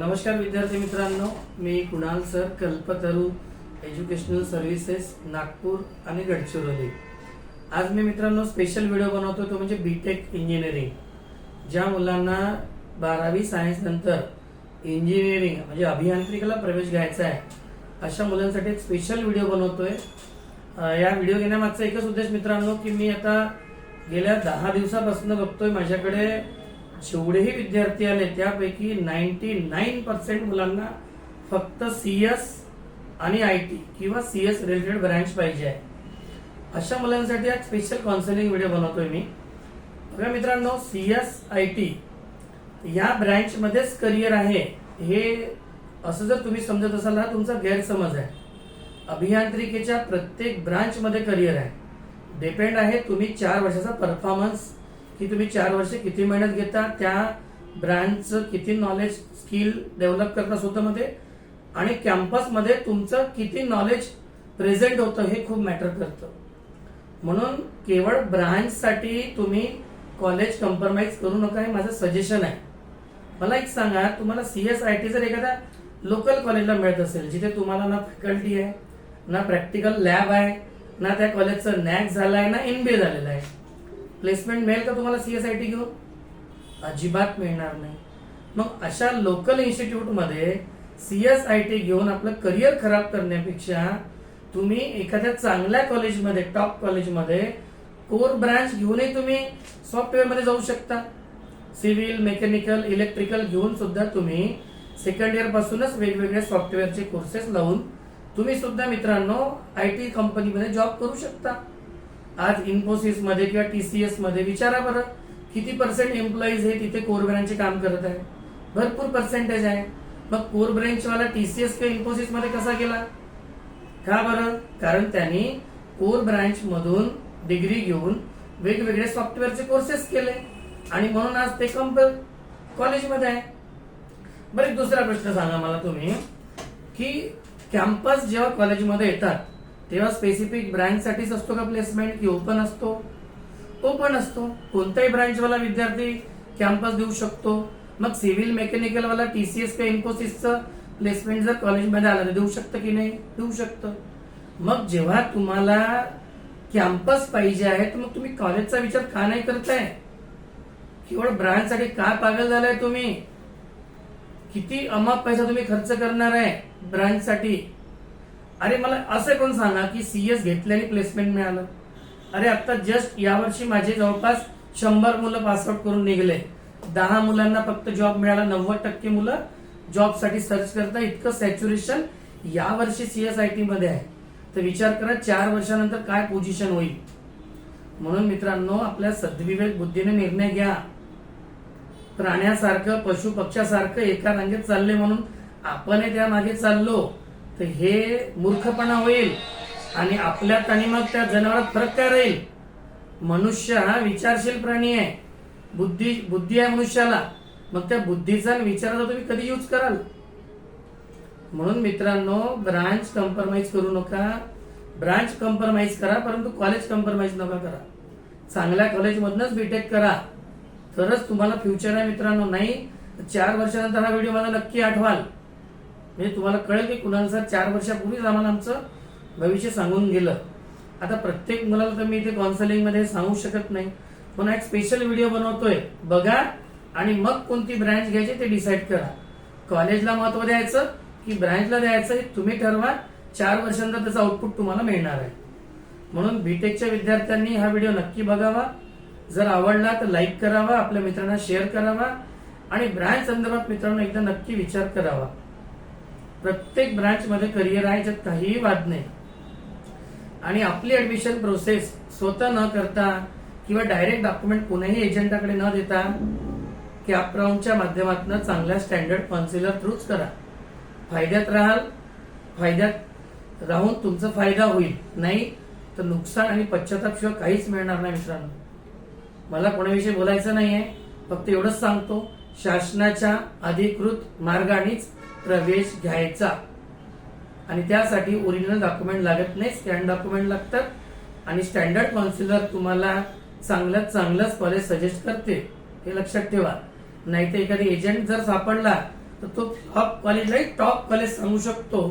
नमस्कार विद्यार्थी मित्रांनो मी Kunal sir Kalpataru educational services Nagpur आणि गडचिरोली. आज मी मित्रांनो स्पेशल व्हिडिओ बनवतो तो म्हणजे बीटेक इंजिनिअरिंग ज्या मुलांना बारावी सायन्स नंतर इंजिनिअरिंग म्हणजे अभियांत्रिकीला प्रवेश घ्यायचा आहे अशा मुलांसाठी एक स्पेशल व्हिडिओ बनवतोय. या व्हिडिओ घेण्यामागचा एकच उद्देश मित्रांनो की मी आता गेल्या दहा दिवसापासून बघतोय माझ्याकडे जेवढेही विद्यार्थी आले त्यापैकी नाईन्टी नाईन पर्सेंट मुलांना फक्त सी एस आणि आय टी किंवा सी एस रिलेटेड ब्रँच पाहिजे आहे. अशा मुलांसाठी आज स्पेशल काउन्सिलिंग व्हिडिओ बनवतोय मी. बघा मित्रांनो सी एस आय टी या ब्रँचमध्येच करिअर आहे. हे असं जर तुम्ही समजत असाल ना तुमचा गैरसमज आहे. अभियांत्रिकेच्या प्रत्येक ब्रांचमध्ये करिअर आहे. डिपेंड आहे तुम्ही चार वर्षाचा परफॉर्मन्स की तुम्ही चार वर्ष किती मेहनत घेता त्या ब्रँडचं किती नॉलेज स्किल डेव्हलप करता स्वतःमध्ये आणि कॅम्पसमध्ये तुमचं किती नॉलेज प्रेझेंट होतं हे खूप मॅटर करतं. म्हणून केवळ ब्रांचसाठी तुम्ही कॉलेज कम्प्रोमाइज करू नका हे माझं सजेशन आहे. मला एक सांगा तुम्हाला सी एस आय टी जर एखाद्या लोकल कॉलेजला मिळत असेल जिथे तुम्हाला ना फॅकल्टी आहे ना प्रॅक्टिकल लॅब आहे ना त्या कॉलेजचं नॅक झालं आहे ना इन बी ए झालेलं आहे प्लेसमेंट मिळेल का तुम्हाला सी एस आय टी घेऊन? अजिबात मिळणार नाही. मग अशा लोकल इन्स्टिट्यूटमध्ये सी एस आय टी घेऊन आपलं करिअर खराब करण्यापेक्षा तुम्ही एखाद्या चांगल्या कॉलेजमध्ये टॉप कॉलेजमध्ये कोर ब्रांच घेऊनही तुम्ही सॉफ्टवेअरमध्ये जाऊ शकता. सिव्हिल मेकॅनिकल इलेक्ट्रिकल घेऊन सुद्धा तुम्ही सेकंड इयर पासूनच वेगवेगळे सॉफ्टवेअरचे कोर्सेस लावून तुम्ही सुद्धा मित्रांनो आय टी कंपनीमध्ये जॉब करू शकता. आज इन्फोसिसमध्ये किंवा टीसीएसमध्ये विचारा बरं किती पर्सेंट एम्प्लॉईज हे तिथे कोर ब्रँचचे काम करत आहे भरपूर पर्सेंटेज आहे. मग कोर ब्रँचवाला टीसीएस किंवा इन्फोसिसमध्ये कसा गेला का बरं? कारण त्यांनी कोर ब्रँचमधून डिग्री घेऊन वेगवेगळे सॉफ्टवेअरचे कोर्सेस केले. आणि म्हणून आज ते कंपल कॉलेजमध्ये आहे. बरं एक दुसरा प्रश्न सांगा मला तुम्ही की कॅम्पस जेव्हा कॉलेजमध्ये येतात तेव्हा स्पेसिफिक ब्रँचसाठीच असतो का प्लेसमेंट की ओपन असतो? ओपन असतो. कोणत्याही ब्रँचवाला विद्यार्थी कॅम्पस देऊ शकतो. मग सिव्हिल मेकॅनिकलवाला टी सी एस किंवा इन्फोसिसचं प्लेसमेंट जर कॉलेजमध्ये आलं तर देऊ शकतं की नाही? देऊ शकतं. मग जेव्हा तुम्हाला कॅम्पस पाहिजे आहे तर मग तुम्ही कॉलेजचा विचार का नाही करताय? केवळ ब्रँचसाठी का पागल झालाय तुम्ही? किती अमाप पैसा तुम्ही खर्च करणार आहे ब्रँचसाठी अरे मला असं कोण सांगा की सीएस घेतल्याने प्लेसमेंट मिळालं? अरे आता जस्ट यावर्षी माझे जवळपास शंभर मुलं पासआउट करून निघले. दहा मुलांना फक्त जॉब मिळाला नव्वद टक्के मुलं जॉबसाठी सर्च करता इतकं सॅच्युरेशन यावर्षी सीएसआयटी मध्ये आहे. तर विचार करा चार वर्षानंतर काय पोझिशन होईल? म्हणून मित्रांनो आपल्या सद्विवेक बुद्धीने निर्णय घ्या. प्राण्यासारखं पशु पक्षासारखं एका रांगेत चालले म्हणून आपण त्या मागे चाललो. तर हे मूर्खपणा होईल आणि आपल्यात आणि मग त्या जनावरात फरक काय राहील? मनुष्य हा विचारशील प्राणी आहे. बुद्धी बुद्धी आहे मनुष्याला. मग त्या बुद्धीचा आणि विचाराचा तुम्ही कधी यूज कराल? म्हणून मित्रांनो ब्रांच कम्प्रोमाइज करू नका. ब्रांच कम्प्रोमाइज करा परंतु कॉलेज कम्प्रोमाइज नका करा. चांगल्या कॉलेजमधनच बीटेक करा. तरच तुम्हाला फ्युचर आहे मित्रांनो नाही? चार वर्षानंतर हा व्हिडिओ मला नक्की आठवाल. म्हणजे तुम्हाला कळेल की कुणाल चार वर्षापूर्वीच आम्हाला आमचं भविष्य सांगून गेलं. आता प्रत्येक मुलाला तर मी इथे काउन्सलिंगमध्ये सांगू शकत नाही. पण एक स्पेशल व्हिडिओ बनवतोय. बघा आणि मग कोणती ब्रँच घ्यायची ते डिसाईड करा. कॉलेजला महत्त्व द्यायचं की ब्रँचला द्यायचं हे तुम्ही ठरवा. चार वर्षांनंतर त्याचं आउटपुट तुम्हाला मिळणार आहे. म्हणून बीटेकच्या विद्यार्थ्यांनी हा व्हिडिओ नक्की बघावा. जर आवडला तर लाईक करावा आपल्या मित्रांना शेअर करावा आणि ब्रँच संदर्भात मित्रांनो एकदा नक्की विचार करावा. प्रत्येक ब्रांच मध्ये करिअर आहे याच्यात काहीही वाद नाही. आणि आपली ऍडमिशन प्रोसेस स्वतः न करता किंवा डायरेक्ट डॉक्युमेंट कोणाही एजंटाकडे न देता कॅप राऊंडच्या माध्यमातून चांगल्या स्टँडर्ड कॉन्सिलर थ्रूच करा. फायद्यात राहाल फायद्यात राहून तुमचा फायदा होईल. नाही तर नुकसान आणि पश्चाताप शिवाय काहीच मिळणार नाही मित्रांनो. मला कोणाविषयी बोलायचं नाहीये फक्त एवढंच सांगतो शासनाच्या अधिकृत मार्गानेच प्रवेश घ्यायचा. आणि त्यासाठी ओरिजिनल डॉक्युमेंट लागत नाही स्कॅन डॉक्युमेंट लागतात. आणि स्टँडर्ड काउन्सिलर तुम्हाला चांगल्यात चांगलंच कॉलेज सजेस्ट करते. हे लक्षात ठेवा. नाही तर एखादी एजंट जर सापडला तर तो टॉप कॉलेजलाही टॉप कॉलेज सांगू शकतो.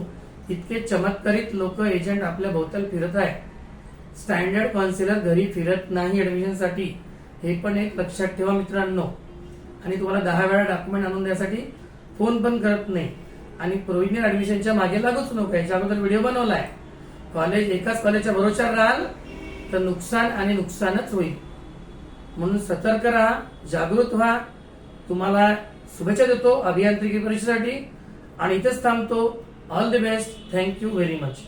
इतके चमत्कारित लोक एजंट आपल्या भोवताल फिरत आहे स्टँडर्ड काउन्सिलर घरी फिरत नाही ऍडमिशनसाठी हे पण एक लक्षात ठेवा मित्रांनो. आणि तुम्हाला दहा वेळा डॉक्युमेंट आणून द्यासाठी फोन पण करत नाही. आणि प्रोव्हिजनल ऍडमिशनच्या मागे लागूच नको याच्या अगोदर व्हिडिओ बनवलाय. कॉलेज एकाच कॉलेजच्या भरोशावर राहाल तर नुकसान आणि नुकसानच होईल. म्हणून सतर्क राहा जागृत व्हा. तुम्हाला शुभेच्छा देतो अभियांत्रिकी परीक्षेसाठी. आणि इथेच थांबतो. All the best thank you very much